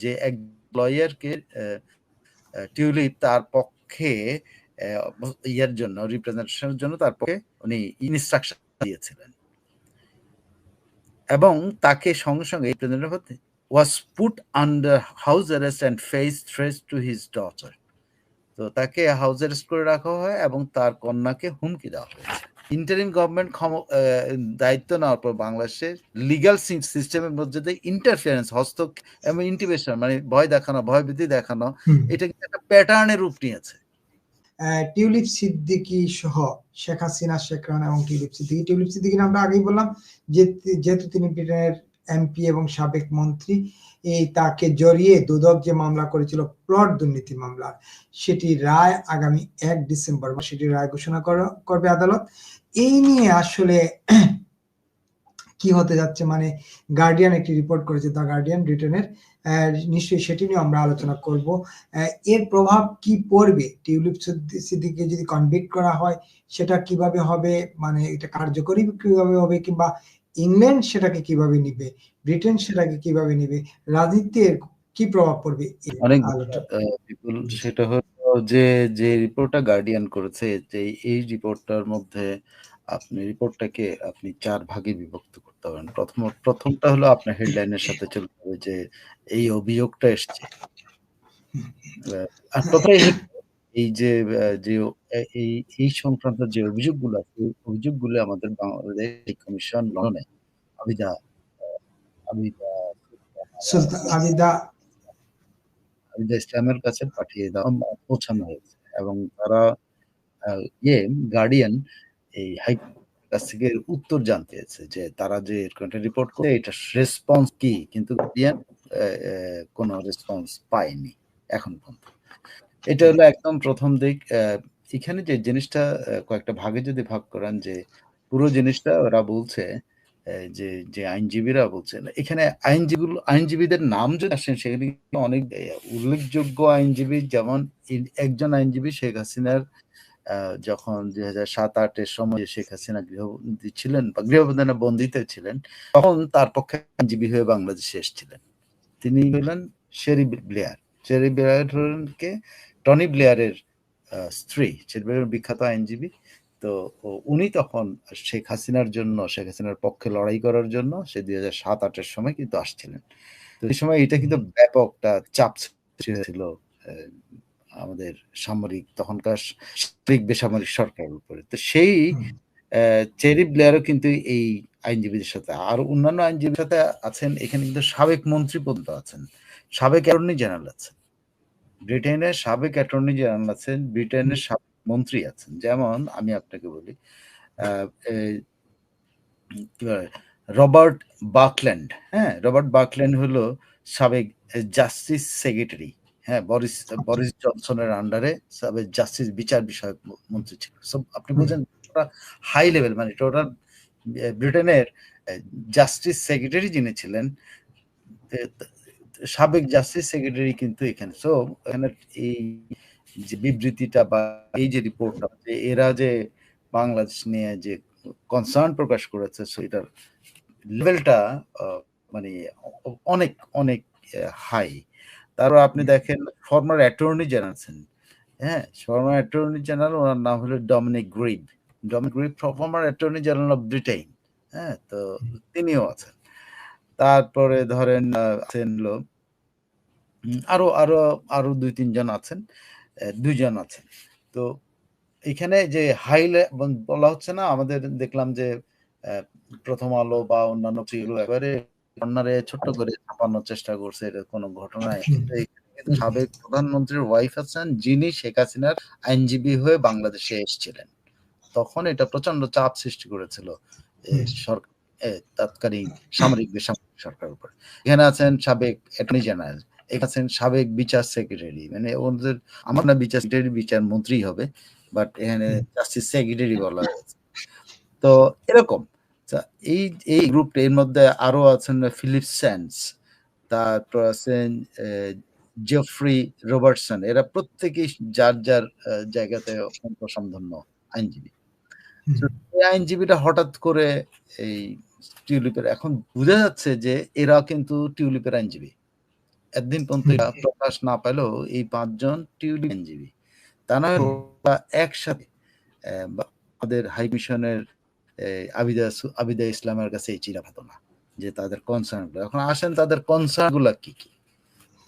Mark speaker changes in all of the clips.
Speaker 1: যে এক লয়ারকে টিউলিপ তার পক্ষে ইয়ার জন্য রিপ্রেজেন্টেশনের জন্য তার পক্ষে উনি ইনস্ট্রাকশন দিয়েছিলেন। এবং তাকে সঙ্গে সঙ্গে রিপ্রেজেন্টেটিভ হতে was put under house arrest and face threats to his daughter তো তাকে হাউস অ্যারেস্ট করে রাখা হয় এবং তার কন্যাকে হুমকি দেওয়া হয়েছে। ইন্টারিম গভর্নমেন্ট দায়িত্ব নেওয়ার পর বাংলাদেশের লিগাল সিস্টেমের মধ্যে যে ইন্টারফিয়ারেন্স হস্তক্ষেপ এবং ইন্টিমেশন মানে ভয় দেখানো ভয়ভীতি দেখানো এটা কিন্তু একটা প্যাটার্নের রূপ নিয়েছে।
Speaker 2: টিউলিপ সিদ্দিকি সহ শেখ হাসিনা শেখ রানা এবং টিউলিপ সিদ্দিকি। টিউলিপ সিদ্দিকি আমরা আগেই বললাম যে যেহেতু তিনি ব্রিটেনের এমপি এবং সাবেক মন্ত্রী এই তাকে জড়িয়ে দুদক যে মামলা করেছিল প্লট দুর্নীতি মামলা সেটি রায় আগামী এক ডিসেম্বর বা সেটি রায় ঘোষণা করবে আদালত। এই নিয়ে আসলে কি হতে যাচ্ছে? মানে গার্ডিয়ান একটি রিপোর্ট করেছে দ্য গার্ডিয়ান ব্রিটেনের নিশ্চয়ই সেটি নিয়ে আমরা আলোচনা করব। এর প্রভাব কি পড়বে? টিউলিপ সিদ্দিকে যদি কনভিক্ট করা হয় সেটা কীভাবে হবে? মানে এটা কার্যকরী কীভাবে হবে? কিংবা ইংল্যান্ড সেটাকে কীভাবে নিবে? ব্রিটেন সেটাকে কীভাবে নিবে? রাজনীতির কি প্রভাব পড়বে?
Speaker 1: অনেক সেটা হলো যে যে রিপোর্টটা গার্ডিয়ান করেছে, যে এই রিপোর্টটার মধ্যে আপনি রিপোর্টটাকে আপনি চার ভাগে বিভক্ত করতে পারেন। প্রথম, প্রথমটা হলো আপনার হেডলাইনের সাথে চলতে হবে যে এই অভিযোগটা এসছে। আর প্রথমে এই যে যে এই এই সংক্রান্ত যে অভিযোগগুলো আছে অভিযোগগুলো আমাদের বাংলাদেশ কমিশন আবিদা আবিদা
Speaker 2: আবিদা
Speaker 1: আবিদা ইসলামের কাছে পাঠিয়ে দেওয়া পৌঁছানো হয়েছে। এবং তারা ইয়ে গার্ডিয়ান এই হাই কাছ থেকে উত্তর জানতে যে তারা যে রিপোর্ট করে এটা রেসপন্স কি? কিন্তু গার্ডিয়ান কোনো রেসপন্স পায়নি এখন পর্যন্ত। এটা হলো একদম প্রথম দিক। এখানে যে জিনিসটা কয়েকটা ভাগে যদি ভাগ করেন যে পুরো জিনিসটা ওরা বলছে যে যে আইনজীবীরা বলছেন, এখানে আইনজীবী আইনজীবীদের নাম যদি আসেন, সেখানে অনেক উল্লেখযোগ্য আইনজীবী, যেমন একজন আইনজীবী শেখ হাসিনার যখন দুই হাজার সাত আটের সময় শেখ হাসিনা গৃহবন্দী ছিলেন বা গৃহবন্দী বন্দিতে ছিলেন, তখন তার পক্ষে আইনজীবী হয়ে বাংলাদেশে এসেছিলেন। তিনি হলেন শেরি ব্লেয়ার। শেরি ব্লেয়ারকে টনি ব্লেয়ারের স্ত্রী। শেরি বিখ্যাত আইনজীবী। তো উনি তখন শেখ হাসিনার জন্য শেখ হাসিনার পক্ষে লড়াই করার জন্য সে দুই হাজার সাত আটের সময় কিন্তু আসছিলেন। তো এই সময় এটা কিন্তু ব্যাপকটা চাপ ছিল আমাদের সামরিক তখনকার সামরিক বেসামরিক সরকারের উপরে। তো সেই চেরি ব্লেয়ারও কিন্তু এই আইনজীবীদের সাথে আর অন্যান্য আইনজীবীর সাথে আছেন এখানে কিন্তু সাবেক মন্ত্রী পর্যন্ত আছেন। সাবেক অ্যাটর্নি জেনারেল আছেন। ব্রিটেনের সাবেক অ্যাটর্নি জেনারেল আছেন ব্রিটেনের সাবেক মন্ত্রী আছেন। যেমন আমি আপনাকে বলি রবার্ট বাকল্যান্ড হ্যাঁ রবার্ট বাকল্যান্ড হলো সাবেক জাস্টিস সেক্রেটারি হ্যাঁ বরিস বরিস জনসনের আন্ডারে সাবেক জাস্টিস বিচার বিষয়ক মন্ত্রী ছিল। সব আপনি বলছেন হাই লেভেল মানে টোটাল ব্রিটেনের জাস্টিস সেক্রেটারি যিনি ছিলেন সাবেক জাস্টিস সেক্রেটারি কিন্তু এখানে। সো এখানে এই যে বিবৃতিটা বা এই যে রিপোর্টটা যে এরা যে বাংলাদেশ নিয়ে যে কনসার্ন প্রকাশ করেছে সেটার লেভেলটা মানে অনেক অনেক হাই তারপর আপনি দেখেন ফর্মার অ্যাটর্নি জেনারেল আছেন হ্যাঁ ফর্মার অ্যাটর্নি জেনারেল ওনার নাম হলো Dominic Grieve Dominic Grieve former attorney general of Britain হ্যাঁ তো তিনিও আছেন। তারপরে ধরেন আছেন আরও আরও আরও দুই তিনজন আছেন। দুইজন আছেন। তো এখানে যে হাইলে বলা হচ্ছে না আমাদের দেখলাম যে প্রথম আলো বা অন্যান্য একেবারে কর্নারে ছোট্ট করে ছাপানোর চেষ্টা করছে এটা কোনো ঘটনায় কিন্তু সাবেক প্রধানমন্ত্রীর ওয়াইফ আছেন যিনি শেখ হাসিনার আইনজীবী হয়ে বাংলাদেশে এসেছিলেন। তখন এটা প্রচণ্ড চাপ সৃষ্টি করেছিল সরকার তৎকালীন সামরিক বেসামরিক সরকার উপর। এখানে আছেন সাবেক অ্যাটর্নি জেনারেল এখানে আছেন সাবেক বিচার সেক্রেটারি মানে ওদের আমার না বিচার সেক্রেটারি বিচার মন্ত্রী হবে বাট এখানে জাস্টিস সেক্রেটারি বলা হয়েছে। তো এরকম এই এই গ্রুপটা এর মধ্যে আরও আছেন ফিলিপ স্যান্স তারপর আছেন জেফ্রি রবার্টসন এরা প্রত্যেকেই যার যার জায়গাতে অসম্ধন্য আইনজীবী। এই আইনজীবীরা হঠাৎ করে এই টিউলিপের এখন বোঝা যাচ্ছে যে এরা কিন্তু টিউলিপের আইনজীবী। এতদিন পর্যন্ত প্রকাশ না পেলেও এই পাঁচজন টিউলিপ আইনজীবী। তারা একসাথে আহ, বা- আমাদের হাই মিশনের আবিদা আবিদা ইসলামের কাছে এই চিরা না যে তাদের কনসার্নগুলো। এখন আসেন তাদের কনসার্নগুলা কি কি?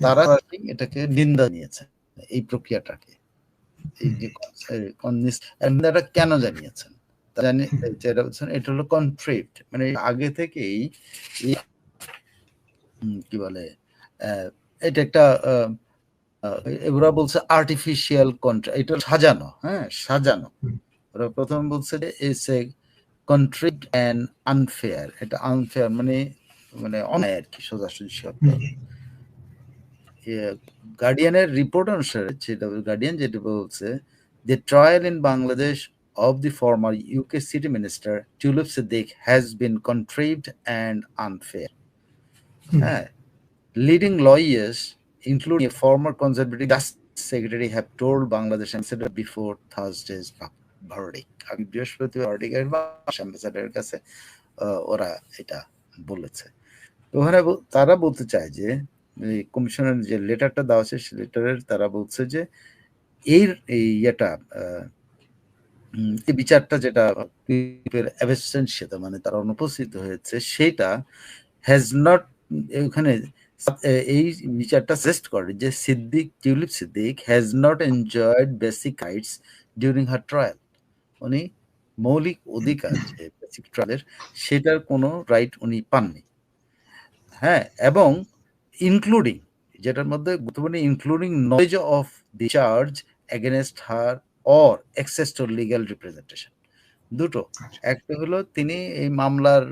Speaker 1: তারা এটাকে নিন্দা নিয়েছে এই প্রক্রিয়াটাকে। এই যে নিন্দাটা কেন জানিয়েছেন? জানি যেটা বলছেন এটা হলো কনট্রিপ্ট মানে আগে থেকেই কি বলে এটা একটা ওরা বলছে আর্টিফিশিয়াল কন্ট্রা এটা সাজানো হ্যাঁ সাজানো। ওরা প্রথম বলছে যে it's a contract and unfair এটা আনফেয়ার মানে মানে অন্যায় আর কি সোজাসুজি শব্দ। গার্ডিয়ানের রিপোর্ট অনুসারে যেটা গার্ডিয়ান যেটা বলছে the trial in Bangladesh of the former UK city minister Tulip Siddiq has been contrived and unfair. Uh, leading lawyers, including a former conservative justice secretary, have told Bangladesh ambassador before Thursday's verdict. আমি বৃহস্পতিবার ভার্ডিকের অ্যাম্বাসাডারের কাছে ওরা এটা বলেছে ওখানে তারা বলতে চায় যে কমিশনের যে লেটারটা দেওয়া আছে সেই লেটারের তারা বলছে যে এই ইয়েটা বিচারটা যেটা অ্যাবসেন্সিয়াতে মানে তারা অনুপস্থিত হয়েছে সেটা হ্যাজ নট এখানে এই বিচারটা সাজেস্ট করে যে Siddiq Tulip Siddiq has not enjoyed basic rights during her trial উনি মৌলিক অধিকার যে বেসিক ট্রায়ালের সেটার কোনো রাইট উনি পাননি। হ্যাঁ এবং ইনক্লুডিং যেটার মধ্যে গুরুত্বপূর্ণ including knowledge of the charge against her or access to legal representation দুটো। একটা হলো তিনি এই মামলার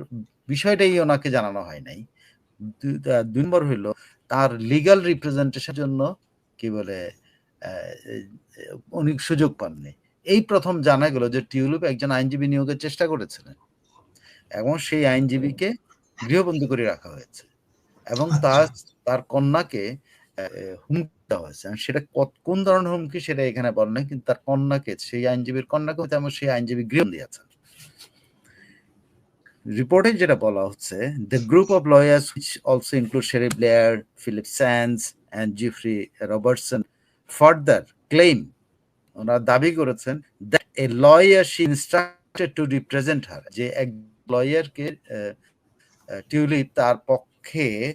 Speaker 1: বিষয়টাই ওনাকে জানানো হয় নাই। দুই নম্বর হলো তার লিগ্যাল রিপ্রেজেন্টেশনের জন্য কি বলে উনি সুযোগ পাননি। এই প্রথম জানা গেল যে টিউলিপ একজন আইনজীবী নিয়োগের চেষ্টা করেছিলেন এবং সেই আইনজীবীকে গৃহবন্দী করে রাখা হয়েছে এবং তার তার কন্যাকে হুমকি দেওয়া হয়েছে। সেটা কত- কোন ধরনের হুমকি সেটা এখানে বলে না কিন্তু তার কন্যাকে সেই আইনজীবীর কন্যাকে এবং সেই আইনজীবী গৃহবন্দী আছেন। রিপোর্টে যেটা বলা হচ্ছে the group of lawyers which also include Cherie Blair Philippe Sands and Geoffrey Robertson further claim ওনারা দাবি করেছেন that a lawyer she instructed to represent her যে এক লয়ারকে টিউলিপ তার পক্ষে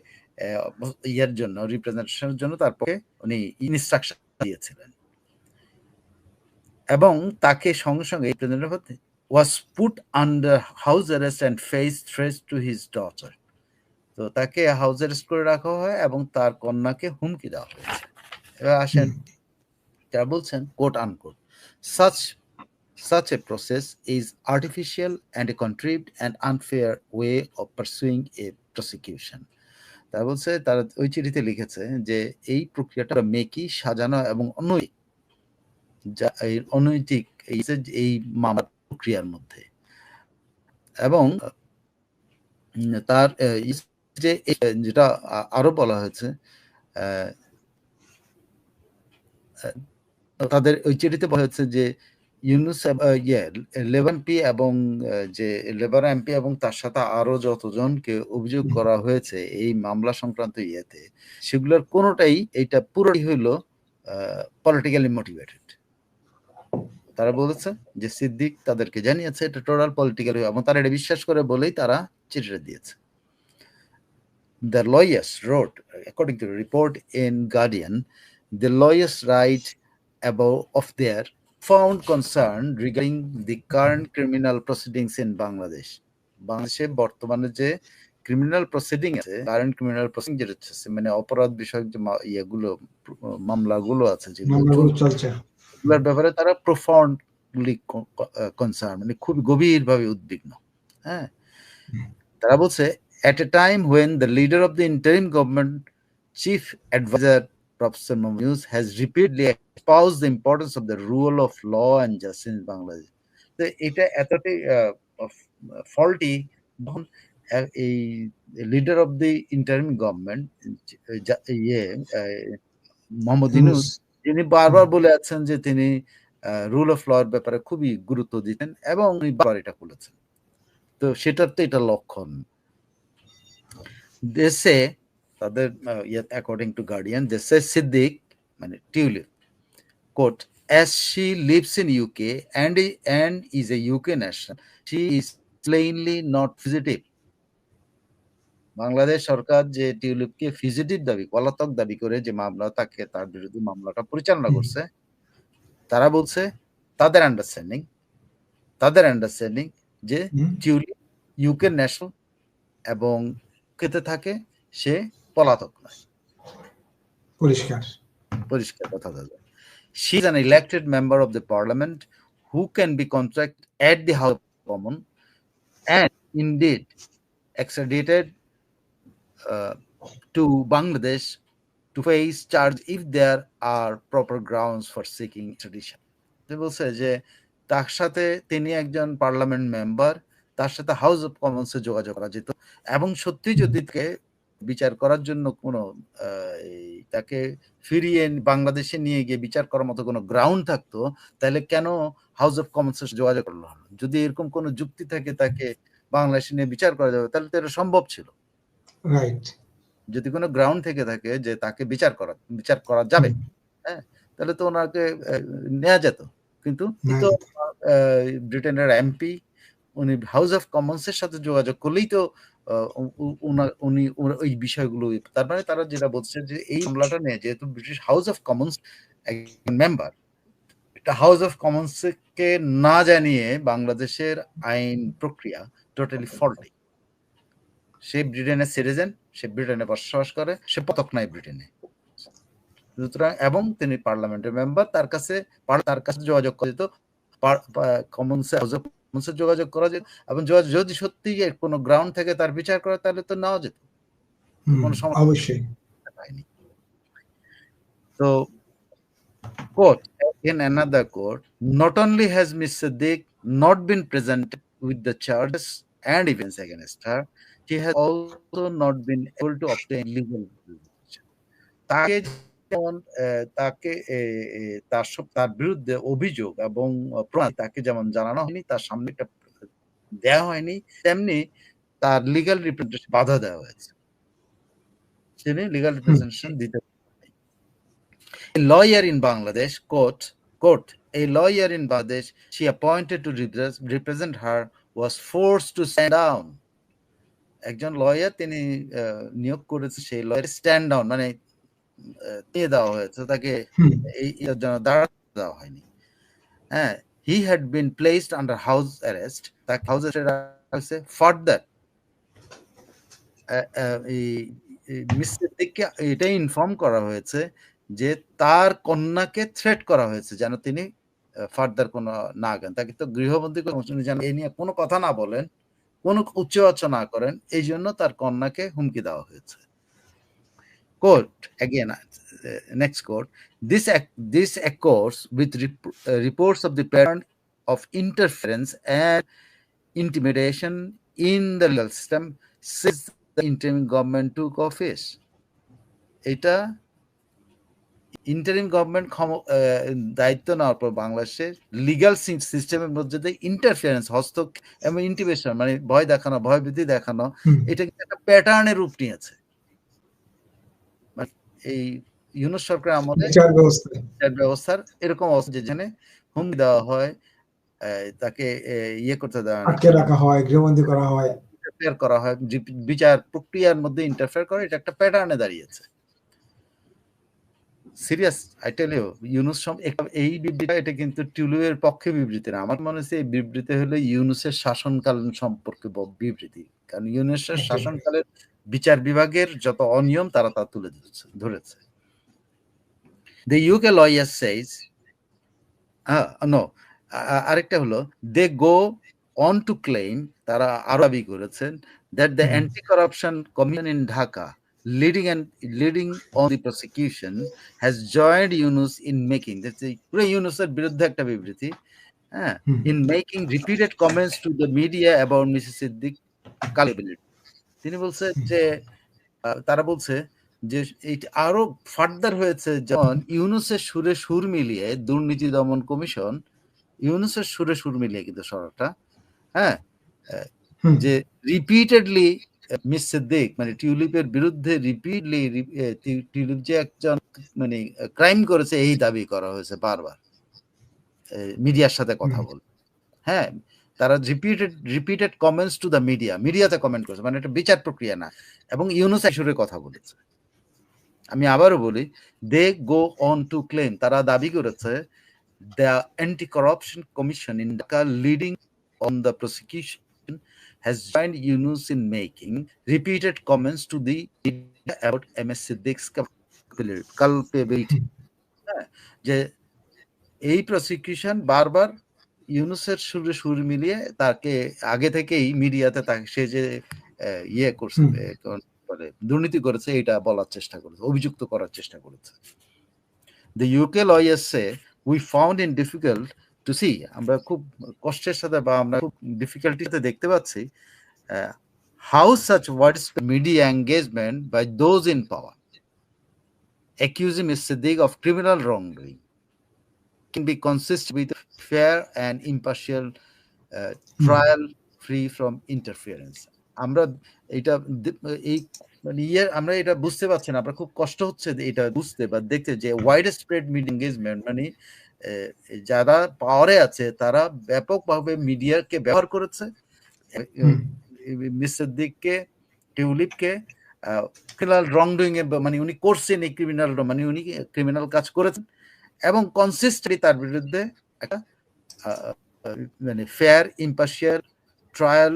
Speaker 1: ইয়ের জন্য রিপ্রেজেন্টেশনের জন্য তার পক্ষে উনি ইনস্ট্রাকশন দিয়েছিলেন। এবং তাকে সঙ্গে সঙ্গে representative was put under house arrest and face threats to his daughter তো তাকে হাউস অ্যারেস্ট করে রাখা হয় এবং তার কন্যাকে হুমকি দেওয়া হয়েছে এবার আসেন যারা বলছেন quote unquote such such a process is artificial and a contrived and unfair way of pursuing a prosecution. তারা বলছে তারা ওই চিঠিতে লিখেছে যে এই প্রক্রিয়াটা মেকি সাজানো এবং অনৈতিক। যা এই অনৈতিক এই মামলার প্রক্রিয়ার মধ্যে। এবং তার যে যেটা আরও বলা হয়েছে তাদের ওই চিঠিতে বলা হয়েছে যে ইউনুস ইয়ে লেবান পি এবং যে লেবার এমপি এবং তার সাথে আরও যতজনকে অভিযোগ করা হয়েছে এই মামলা সংক্রান্ত ইয়েতে সেগুলোর কোনোটাই এইটা পুরোটাই হইল পলিটিক্যালি মোটিভেটেড তারা বলেছে যে সিদ্দিক তাদেরকে জানিয়েছে এটা টোটাল পলিটিক্যাল এবং তারা এটা বিশ্বাস করে বলেই তারা চিঠিটা দিয়েছে। The lawyers wrote according to report in Guardian the lawyers write about of their found concern regarding the current criminal proceedings in Bangladesh বাংলাদেশে বর্তমানে যে ক্রিমিনাল প্রসিডিং আছে কারেন্ট ক্রিমিনাল প্রসিডিং যেটা মানে অপরাধ বিষয়ক যে ইয়েগুলো মামলাগুলো আছে যেগুলো
Speaker 2: চলছে।
Speaker 1: এগুলোর ব্যাপারে তারা প্রফাউন্ডলি কনসার্ন মানে খুব গভীরভাবে উদ্বিগ্ন হ্যাঁ তারা বলছে at a time when the leader of the interim government chief advisor professor Mohammad Yunus has repeatedly espoused the importance of the rule of law and justice in Bangladesh তো এটা এতটাই ফল্টি যখন আহ, এই leader of the interim government ইয়ে আহ, মোহাম্মদ ইউনুস তিনি বারবার বলে আছেন যে তিনি রুল অফ লর ব্যাপারে খুবই গুরুত্ব দিতেন এবং উনি বারবার এটা বলেছেন তো সেটার তো এটা লক্ষণ দেশে তাদের অ্যাকর্ডিং টু গার্ডিয়ান সে সিদ্দিক মানে Tulip quote as she lives in UK and and is a UK national, she is plainly not fugitive. Bangladesh সরকার যে টিউলিপকে ফিজিটিভ দাবি পলাতক দাবি করে যে মামলা তাকে তার বিরুদ্ধে মামলাটা পরিচালনা করছে তারা বলছে তাদের আন্ডারস্ট্যান্ডিং তাদের আন্ডারস্ট্যান্ডিং যে টিউলিপ ইউকে ন্যাশনাল এবং কেতে থাকে সে পলাতক নয়।
Speaker 2: পরিষ্কার।
Speaker 1: পরিষ্কার কথা দাদা। She is an elected member of the parliament who can be contracted at the House of Commons and indeed extradited uh, to Bangladesh to face charge if there are proper grounds for seeking extradition. বলছে যে, তার সাথে তিনি একজন parliament member তার সাথে house of কমন্সে যোগাযোগ করা যেত। এবং সত্যি যদি বিচার করার জন্য কোনো তাকে ফিরিয়ে বাংলাদেশে নিয়ে গিয়ে বিচার করার মতো কোনো গ্রাউন্ড থাকতো, তাহলে কেন হাউস অফ কমন্স যোগাযোগ করল যদি এরকম কোনো যুক্তি থাকে তাকে বাংলাদেশে নিয়ে বিচার করা যাবে, তাহলে তো এটা সম্ভব ছিল।
Speaker 2: রাইট
Speaker 1: যদি কোনো গ্রাউন্ড থেকে থাকে যে তাকে বিচার করা বিচার করা যাবে হ্যাঁ তাহলে তো ওনাকে নেওয়া যেত। কিন্তু তো ব্রিটেনের এমপি উনি হাউস অফ কমন্সের সাথে যোগাযোগ করলেই তো উনি ওই বিষয়গুলো তার মানে তারা যেটা বলছে যে এই মামলাটা নিয়ে যেহেতু ব্রিটিশ হাউস অফ কমন্স একজন মেম্বার এটা হাউস অফ কমন্স কে না জানিয়ে বাংলাদেশের আইন প্রক্রিয়া টোটালি ফল্টি সে ব্রিটেনের সিটিজেন সে ব্রিটেনে বসবাস করে সে পতক নাই ব্রিটেনে। সুতরাং এবং তিনি পার্লামেন্টের মেম্বার তার কাছে তার কাছে যোগাযোগ করা যেত কমন্স যোগাযোগ করা যেত এবং যদি সত্যি কোনো গ্রাউন্ড থেকে তার বিচার করে তাহলে তো নেওয়া যেত। কোনো সমস্যা
Speaker 2: অবশ্যই।
Speaker 1: তো court in another court not only has Ms. Siddiq not been presented with the charges and evidence against her, she has also not been able to obtain legal representation. তাকে যেমন তাকে তার তার বিরুদ্ধে অভিযোগ এবং প্রমাণ তাকে যেমন জানানো হয়নি তার সামনে একটা দেওয়া হয়নি তেমনি তার লিগাল রিপ্রেজেন্টেশন বাধা দেওয়া হয়েছে তিনি লিগাল রিপ্রেজেন্টেশন দিতে a lawyer in Bangladesh, quote, quote, a lawyer in Bangladesh she appointed to represent her was forced to stand down. একজন লয়ার তিনি নিয়োগ করেছে সেই লয়ার স্ট্যান্ড ডাউন মানে দিয়ে দেওয়া হয়েছে তাকে এই জন্য দেওয়া হয়নি। হ্যাঁ he had been placed under house arrest তাকে হাউস অ্যারেস্ট ফার্দার মিস্ত্রিকে এটাই ইনফর্ম করা হয়েছে যে তার কন্যাকে থ্রেট করা হয়েছে যেন তিনি ফার্দার কোনো না গান তাকে তো গৃহবন্দী যেন এ নিয়ে কোনো কথা না বলেন। কোন উচ্চ না করেন এই জন্য তার কন্যাকে হুমকি দেওয়া হয়েছে। Court again next court this this accords with reports of the pattern of interference and intimidation in the legal system cis government took office এটা ইন্টারিম গভর্নমেন্ট দায়িত্ব নেওয়ার পর বাংলাদেশের লিগাল সিস্টেমের মধ্যে দিয়ে ইন্টারফিয়ারেন্স হস্তক এবং ইন্টিমেশন মানে ভয় দেখানো ভয়ভীতি দেখানো এটা কিন্তু একটা প্যাটার্নের রূপ নিয়েছে। এই ইউনুস সরকার আমাদের ব্যবস্থার এরকম অবস্থা যেখানে হুমকি দেওয়া হয় তাকে ইয়ে করতে দেওয়া
Speaker 2: আটকে রাখা হয় গৃহবন্দী করা হয়।
Speaker 1: ইন্টারফেয়ার করা হয় বিচার প্রক্রিয়ার মধ্যে ইন্টারফেয়ার করে এটা একটা প্যাটার্নে দাঁড়িয়েছে। Serious I tell you Yunus এই বিবৃতিটা এটা কিন্তু টিউলিপের পক্ষে বিবৃতি না। আমার মনে হচ্ছে এই বিবৃতি হলো ইউনুসের শাসনকালীন সম্পর্কে বিবৃতি। কারণ ইউনুসের শাসনকালের বিচার বিভাগের যত অনিয়ম তারা তা তুলে ধরেছে ধরেছে। The UK lawyer says no আরেকটা হলো they go on to claim তারা আরও দাবি করেছেন that the anti corruption commission in Dhaka leading and leading on the prosecution has joined Yunus in making that's a পুরো ইউনুসের বিরুদ্ধে একটা বিবৃতি হ্যাঁ in making repeated comments to the media about Mrs. Siddiq culpability তিনি বলছে যে তারা বলছে যে এইটা আরও ফার্দার হয়েছে যেমন ইউনুসের সুরে সুর মিলিয়ে দুর্নীতি দমন কমিশন ইউনুসের সুরে সুর মিলিয়ে কিন্তু সরকারটা হ্যাঁ যে রিপিটেডলি মিস সিদ্দিক মানে টিউলিপের বিরুদ্ধে রিপিটলি টিউলিপ যে একজন মানে ক্রাইম করেছে এই দাবি করা হয়েছে বারবার। মিডিয়ার সাথে কথা বলে হ্যাঁ তারা repeated repeated comments to the media মিডিয়াতে কমেন্ট করেছে মানে এটা বিচার প্রক্রিয়া না। এবং ইউনুস ইস্যুরে কথা বলেছে। আমি আবারও বলি they go on to claim তারা দাবি করেছে the anti corruption commission in Dhaka leading on the prosecution has joined Yunus in making repeated comments to the media about MS Siddiq's culpability. যে এই প্রসিকিউশন বারবার ইউনুসের সুরে সুর মিলিয়ে তাকে আগে থেকেই মিডিয়াতে তাকে সে যে ইয়ে করছে দুর্নীতি করেছে এটা বলার চেষ্টা করেছে অভিযুক্ত করার চেষ্টা করেছে the UK lawyers say we found in difficult to see আমরা খুব কষ্টের সাথে বা আমরা খুব ডিফিকাল্টিতে দেখতে পাচ্ছি how such words media engagement by those in power accusing Mr. Siddiq of criminal wrongdoing can be consistent with fair and impartial uh, trial free from interference. আমরা এটা এই মানে ইয়ে আমরা এটা বুঝতে পারছি না আমরা খুব কষ্ট হচ্ছে এটা বুঝতে বা দেখতে যে ওয়াইড স্প্রেড মিডিয়া এঙ্গেজমেন্ট মানে যারা পাওয়ারে আছে তারা ব্যাপকভাবে মিডিয়াকে ব্যবহার করেছে
Speaker 2: হুম।
Speaker 1: মিস্টার দিককে টিউলিপকে ক্রিমিনাল রং ডুইং মানে উনি করছেন এই ক্রিমিনাল মানে উনি ক্রিমিনাল কাজ করেছেন এবং কনসিস্টেন্টলি তার বিরুদ্ধে একটা মানে fair impartial
Speaker 2: trial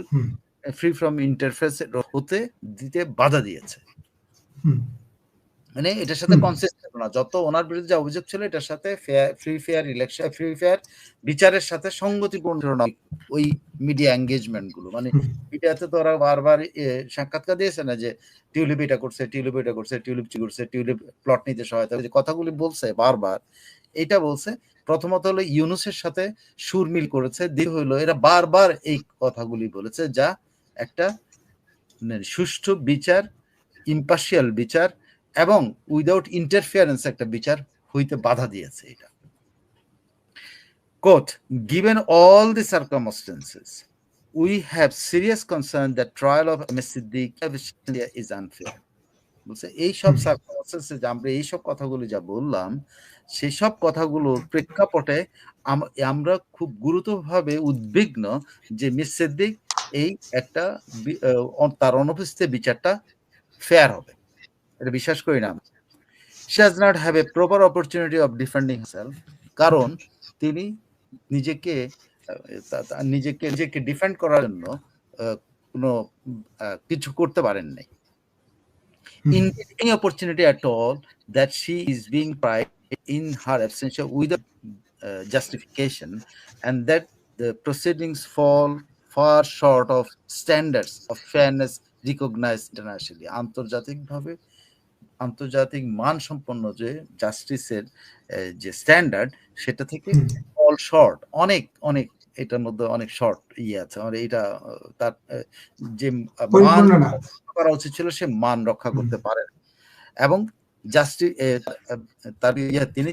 Speaker 1: free from interface হতে দিতে বাধা দিয়েছে। মানে এটার সাথে। কনসিস্টেন্ট না। যত ওনার বিরুদ্ধে যা অভিযোগ ছিল এটার সাথে free fair election free fair বিচারের সাথে সঙ্গতিপূর্ণ ওই মিডিয়া এঙ্গেজমেন্টগুলো। মানে। মিডিয়াতে তো ওরা বারবার সাক্ষাৎকার দিয়েছে না যে টিউলিপ এটা করছে টিউলিপ এটা করছে টিউলিপ চি করছে টিউলিপ প্লট নিতে সহায়তা যে কথাগুলি বলছে বারবার। এটা বলছে প্রথমত হলো ইউনুসের সাথে সুরমিল করেছে দ্বিতীয় হলো এরা বারবার এই কথাগুলি বলেছে যা একটা মানে সুষ্ঠু বিচার ইম্পার্শিয়াল বিচার এবং উইদাউট ইন্টারফিয়ারেন্স একটা বিচার হইতে বাধা দিয়েছে এটা। Quote given all the circumstances we have serious concern the trial of M S Siddiq is unfair বলছে এই সব
Speaker 2: হুম।
Speaker 1: সার্কামস্টেন্সে আমরা এই সব কথাগুলো যা বললাম সেই সব কথাগুলোর প্রেক্ষাপটে আমরা খুব গুরুতরভাবে উদ্বিগ্ন যে মিস সিদ্দিক এই একটা তার অনুপস্থিতিতে বিচারটা ফেয়ার হবে। এটা বিশ্বাস করি না she has not have a proper opportunity of defending self কারণ তিনি নিজেকে নিজেকে নিজেকে ডিফেন্ড করার জন্য কোনো কিছু করতে পারেন নাই। In any opportunity at all that she is being প্রাই in her absentia with justification and that the proceedings fall far short of standards of fairness recognise internationally আন্তর্জাতিকভাবে আন্তর্জাতিক মান সম্পন্ন যে জাস্টিসের যে স্ট্যান্ডার্ড সেটা থেকে অল শর্ট অনেক অনেক এটার মধ্যে অনেক শর্ট ইয়ে আছে। মানে এটা তার যে মান করা উচিত ছিল সে মান রক্ষা করতে পারে না। এবং জাস্টি তার ইয়ে তিনি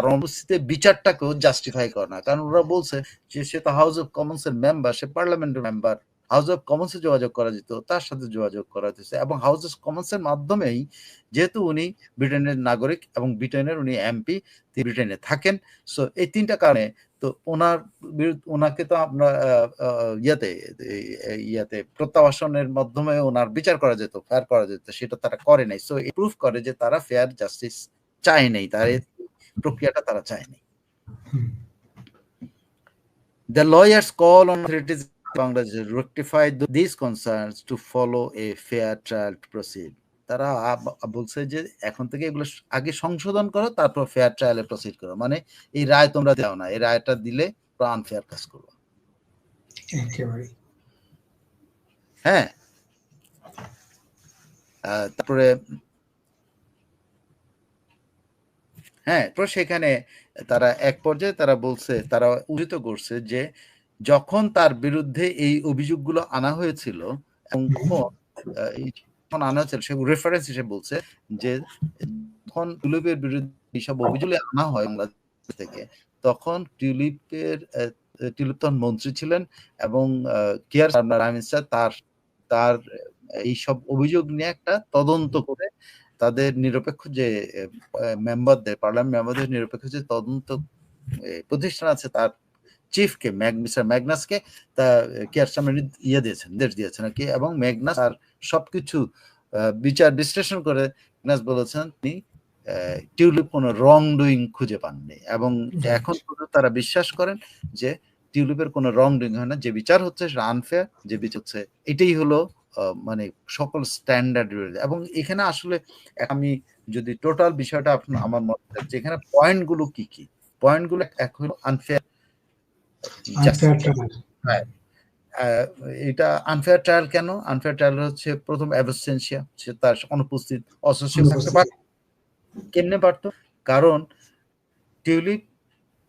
Speaker 1: অনুপস্থিতিতে বিচারটাকেও জাস্টিফাই করে না। কারণ ওরা বলছে যে সে তো হাউস অফ কমন্স এর মেম্বার সে পার্লামেন্টের মেম্বার হাউস অফ কমন্সে যোগাযোগ করা যেত, তার সাথে যোগাযোগ করা যেতেছে এবং হাউস অফ কমন্স এর মাধ্যমেই যেহেতু উনি ব্রিটেনের নাগরিক এবং ব্রিটেনের উনি এমপি ব্রিটেনে থাকেন। সো এই তিনটা কারণে তো ওনার ওনাকে তো আমরা ইয়েতে ইয়েতে প্রত্যাবাসনের মাধ্যমে ওনার বিচার করা যেত ফেয়ার করা যেত, সেটা তারা করে নাই। সো প্রুফ করে যে তারা ফেয়ার জাস্টিস চায় নাই, তার প্রক্রিয়াটা তারা চায় নাই। Call on authorities in Bangladesh th- these concerns to follow a fair trial to proceed. তারা বলছে যে এখন থেকে এগুলো আগে সংশোধন করো তারপর ফেয়ার ট্রায়ালে প্রসিড করো। মানে এই রায় তোমরা দাও না এই রায়টা দিলে আনফেয়ার কাজ করব হ্যাঁ। তারপরে হ্যাঁ তো সেখানে তারা এক পর্যায়ে তারা বলছে তারা উচিত করছে যে যখন তার বিরুদ্ধে এই অভিযোগগুলো আনা হয়েছিল এবং যখন আনা হয়েছিল সে রেফারেন্স হিসেবে বলছে যে যখন টিউলিপের বিরুদ্ধে এইসব অভিযোগ আনা হয় বাংলাদেশ থেকে তখন টিউলিপের টিউলিপ তখন মন্ত্রী ছিলেন এবং কেয়ার প্রাইম মিনিস্টার তার তার এইসব অভিযোগ নিয়ে একটা তদন্ত করে তাদের নিরপেক্ষ যে মেম্বারদের পার্লামেন্ট মেম্বারদের নিরপেক্ষ যে তদন্ত প্রতিষ্ঠান আছে তার চিফকে ম্যাগ মিস্টার ম্যাগনাসকে তা কেয়ার সামনে ইয়ে দিয়েছেন নির্দেশ দিয়েছেন আর কি এবং ম্যাগনাস আর সবকিছু বিচার বিশ্লেষণ করে ম্যাগনাস বলেছেন তিনি টিউলিপ কোনো রং ডুইং খুঁজে পাননি এবং এখন তারা বিশ্বাস করেন যে টিউলিপের কোনো রং ডুইং হয় না যে বিচার হচ্ছে সেটা আনফেয়ার যে বিচার হচ্ছে এটাই হলো মানে সকল স্ট্যান্ডার্ড এবং এখানে আসলে আমি যদি টোটাল বিষয়টা আপনার আমার মনে যেখানে পয়েন্টগুলো কি কি? পয়েন্টগুলো এক হলো আনফেয়ার হ্যাঁ এটা আনফেয়ার ট্রায়াল কেন? আনফেয়ার ট্রায়াল হচ্ছে প্রথম অ্যাবসেন্সিয়া সে তার অনুপস্থিত থাকতে কেমনে পারতো? কারণ টিউলিপ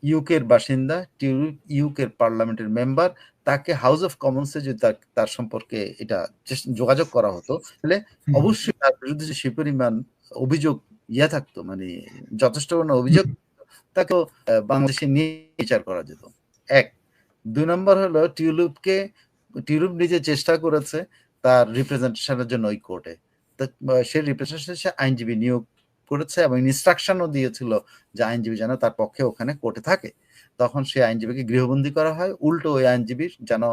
Speaker 1: ইউকের বাসিন্দা টিউলিপ ইউকের পার্লামেন্টের মেম্বার তাকে হাউস অফ কমন্সে যদি তার সম্পর্কে এটা যোগাযোগ করা হতো তাহলে অবশ্যই তার বিরুদ্ধে যে সে পরিমাণ অভিযোগ ইয়ে থাকতো মানে যথেষ্ট অভিযোগ তাকেও বাংলাদেশে নিয়ে বিচার করা যেত। এক। দুই নম্বর হলো টিউলিপকে, টিউলিপ নিজে চেষ্টা করেছে তার রিপ্রেজেন্টেশনের জন্য ওই কোর্টে সে রিপ্রেজেন্টেশন সে আইনজীবী নিয়োগ করেছে এবং ইনস্ট্রাকশনও দিয়েছিল যে আইনজীবী যেন তার পক্ষে ওখানে কোর্টে থাকে। তখন সে আইনজীবীকে গৃহবন্দী করা হয়। উল্টো ওই আইনজীবী যেন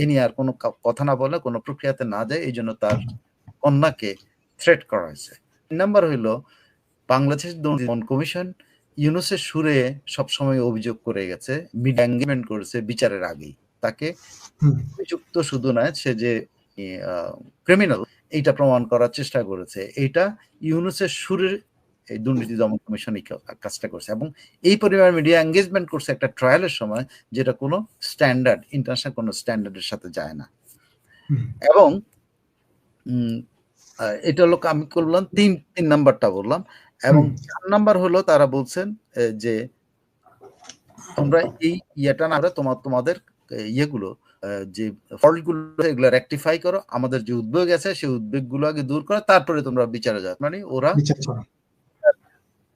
Speaker 1: এ নিয়ে আর কোনো কথা না বলে, কোনো প্রক্রিয়াতে না যায়, এই জন্য তার কন্যাকে থ্রেট করা হয়েছে। তিন নম্বর হইল বাংলাদেশ কমিশন ইউনুসের সুরে সবসময় অভিযোগ করে গেছে মিডিয়া এঙ্গেজমেন্ট করেছে বিচারের আগেই। তাকে অভিযুক্ত শুধু নয় সে যে ক্রিমিনাল এইটা প্রমাণ করার চেষ্টা করেছে। এইটা ইউনুসের সুরের এই দুর্নীতি দমন কমিশন এই কাজটা করছে এবং এই পরিমাণ মিডিয়া এঙ্গেজমেন্ট করছে একটা ট্রায়ালের সময় যেটা কোনো স্ট্যান্ডার্ড ইন্টারন্যাশনাল কোনো স্ট্যান্ডার্ডের সাথে যায় না। এবং এটা হলো আমি করলাম তিন তিন নাম্বারটা বললাম। এবং চার নাম্বার হলো তারা বলছেন যে তোমরা এই ইয়েটা না তোমার তোমাদের ইয়েগুলো যে ফল্টগুলো এগুলো রেকটিফাই করো। আমাদের যে উদ্বেগ আছে সেই উদ্বেগগুলো আগে দূর করো। তারপরে তোমরা বিচারে যাও। মানে ওরা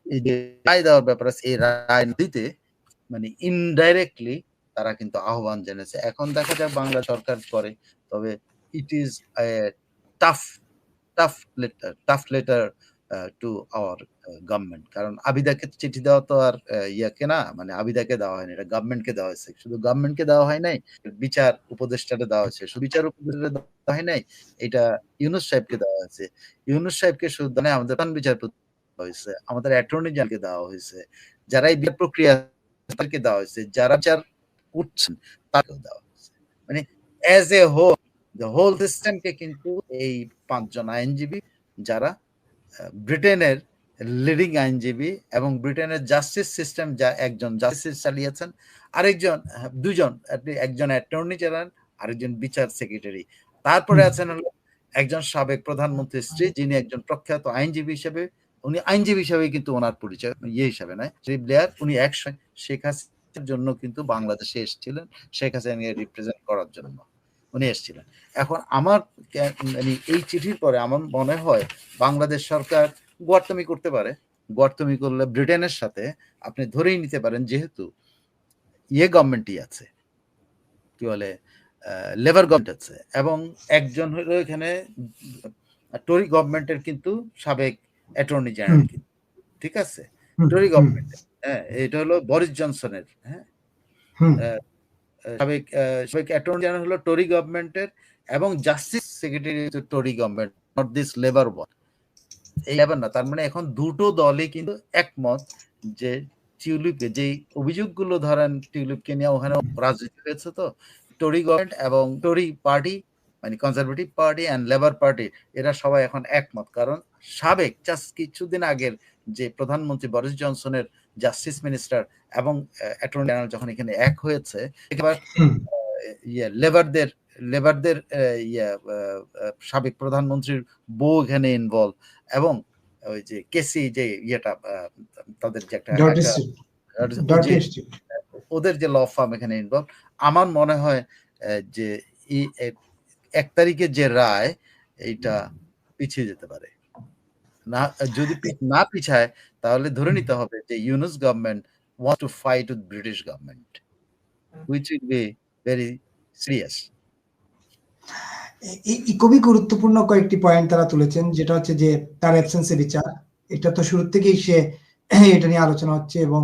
Speaker 1: এই যে রায় দেওয়ার ব্যাপারে এই রায় দিতে মানে ইনডাইরেক্টলি তারা কিন্তু আহ্বান জেনেছে এখন দেখা যায় বাংলা সরকার করে তবে it is tough tough letter tough letter to our government কারণ আবিদাকে চিঠি দেওয়া তো আর ইয়াকে না মানে আবিদাকে দেওয়া হয়নি, এটা গভর্নমেন্টকে দেওয়া হয়েছে। শুধু গভর্নমেন্টকে দেওয়া হয় নাই, বিচার উপদেষ্টাটা দেওয়া হয়েছে। শুধু বিচার উপদেষ্টা দেওয়া হয় নাই, এটা ইউনুস সাহেবকে দেওয়া হয়েছে। ইউনুস সাহেবকে শুধু মানে আমাদের প্রধান বিচারপতি হয়েছে, আমাদের অ্যাটর্নি জেনারেলকে দেওয়া হয়েছে। যারা এই বিচার প্রক্রিয়া, তাদেরকে দেওয়া হয়েছে। যারা বিচার করছেন তাকেও দেওয়া হয়েছে। মানে অ্যাজ এ হোল হোল সিস্টেমকে কিন্তু এই পাঁচজন আইনজীবী, যারা ব্রিটেনের লিডিং আইনজীবী এবং ব্রিটেনের জাস্টিস সিস্টেম যা একজন জাস্টিস চালিয়েছেন আরেকজন দুজন একজন অ্যাটর্নি জেনারেল আরেকজন বিচার সেক্রেটারি তারপরে আছেন একজন সাবেক প্রধানমন্ত্রী স্ত্রী যিনি একজন প্রখ্যাত আইনজীবী হিসেবে উনি আইনজীবী হিসেবে কিন্তু ওনার পরিচয় ইয়ে হিসাবে নয় শ্রী ব্লেয়ার উনি একসময় শেখ হাসিনার জন্য কিন্তু বাংলাদেশে এসেছিলেন শেখ হাসিনাকে রিপ্রেজেন্ট করার জন্য। উনি এসেছিলেন। এখন আমার মানে এই চিঠির পরে আমার মনে হয় বাংলাদেশ সরকার গোয়ার্তমি করতে পারে। গোয়ার্তমি করলে ব্রিটেনের সাথে আপনি ধরেই নিতে পারেন যেহেতু ইয়ে গভর্নমেন্টই আছে। কি বলে লেবার গভর্নমেন্ট আছে। এবং একজন হলো এখানে টরি গভর্নমেন্টের কিন্তু সাবেক অ্যাটর্নি জেনারেল ঠিক আছে? টরি গভর্নমেন্ট হ্যাঁ এটা হলো বরিস জনসনের হ্যাঁ? সাবেক সাবেক অ্যাটর্নি জেনারেল হলো টরি গভর্নমেন্টের এবং justice secretary Tory government not this Labour বল এই ব্যাপার না, তার মানে এখন দুটো দলই কিন্তু একমত যে টিউলিপকে যে অভিযোগগুলো ধরেন টিউলিপকে নিয়ে ওখানে রাজনীতি হয়েছে তো টরি গভর্নমেন্ট এবং টরি পার্টি মানে Conservative party and Labour party এরা সবাই এখন একমত। কারণ সাবেক জাস্ট কিছুদিন আগের যে প্রধানমন্ত্রী বরিস জনসনের জাস্টিস মিনিস্টার এবং অ্যাটর্নি জেনারেল যখন এখানে এক হয়েছে এবার ইয়ে লেবারদের লেবারদের ইয়ে সাবেক প্রধানমন্ত্রীর বউ এখানে ইনভলভ এবং ওই যে কেসি যে ইয়েটা তাদের যে একটা ওদের যে ল ফার্ম এখানে ইনভলভ আমার মনে হয় যে এক তারিখের যে রায় এইটা পিছিয়ে যেতে পারে। না যদি না পিছায় তাহলে ধরে নিতে হবে যে Yunus government want to fight with British government which will be very serious
Speaker 2: এই খুবই গুরুত্বপূর্ণ কয়েকটি পয়েন্ট তারা তুলেছেন যেটা হচ্ছে যে তার অ্যাবসেন্সে বিচার। এটা তো শুরু থেকেই সে এটা নিয়ে আলোচনা হচ্ছে এবং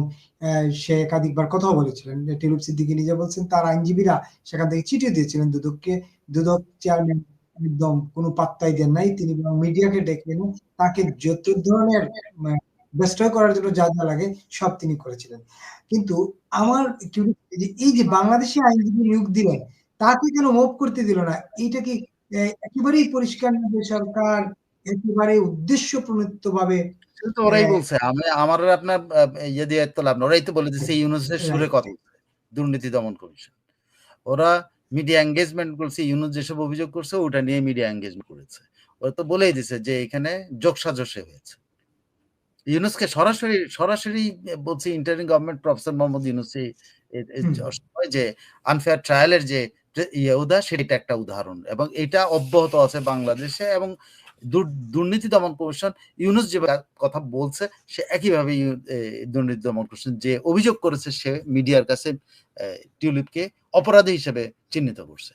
Speaker 2: সে একাধিকবার কথাও বলেছিলেন। টিলুপ সিদ্দিকি নিজে বলছেন তার আইনজীবীরা সেখান থেকে চিঠি দিয়েছিলেন দুদককে। দুদক চেয়ারম্যান একদম কোনো পাত্তাই দেন নাই। তিনি মিডিয়াকে ডেকে এনে তাকে যত ধরনের ব্যস্তয় করার জন্য যা যা লাগে সব তিনি করেছিলেন। কিন্তু আমার যে এই যে বাংলাদেশি আইনজীবী নিয়োগ দিলেন তাকে কেন মুভ করতে দিল না? এইটা কি একেবারেই পরিষ্কার না যে সরকার একেবারে উদ্দেশ্য প্রণীত ভাবে
Speaker 1: ওরাই
Speaker 2: হ্যাঁ।
Speaker 1: বলছে। আমি আমার আপনার ইয়ে দিয়ে তো লাভ না ওরাই তো বলে দিচ্ছে ইউনুসের সুরে কথা বলছে, দুর্নীতি দমন কমিশন। ওরা মিডিয়া এঙ্গেজমেন্ট করছে ইউনুস যেসব অভিযোগ করছে ওটা নিয়ে মিডিয়া এঙ্গেজমেন্ট করেছে। ওরা তো বলেই দিছে যে এখানে যোগসাজসে হয়েছে। ইউনুসকে সরাসরি সরাসরি বলছি interim government professor
Speaker 2: Mohammad
Speaker 1: Yunus যে আনফেয়ার ট্রায়ালের যে ইয়ে উদা সেটা একটা উদাহরণ। এবং এটা অব্যাহত আছে বাংলাদেশে এবং দুর্নীতি দমন কমিশন ইউনুস যে কথা বলছে, সে একইভাবে দুর্নীতি দমন কমিশন যে অভিযোগ করেছে, সে মিডিয়ার কাছে টিউলিপকে অপরাধী হিসেবে চিহ্নিত করছে।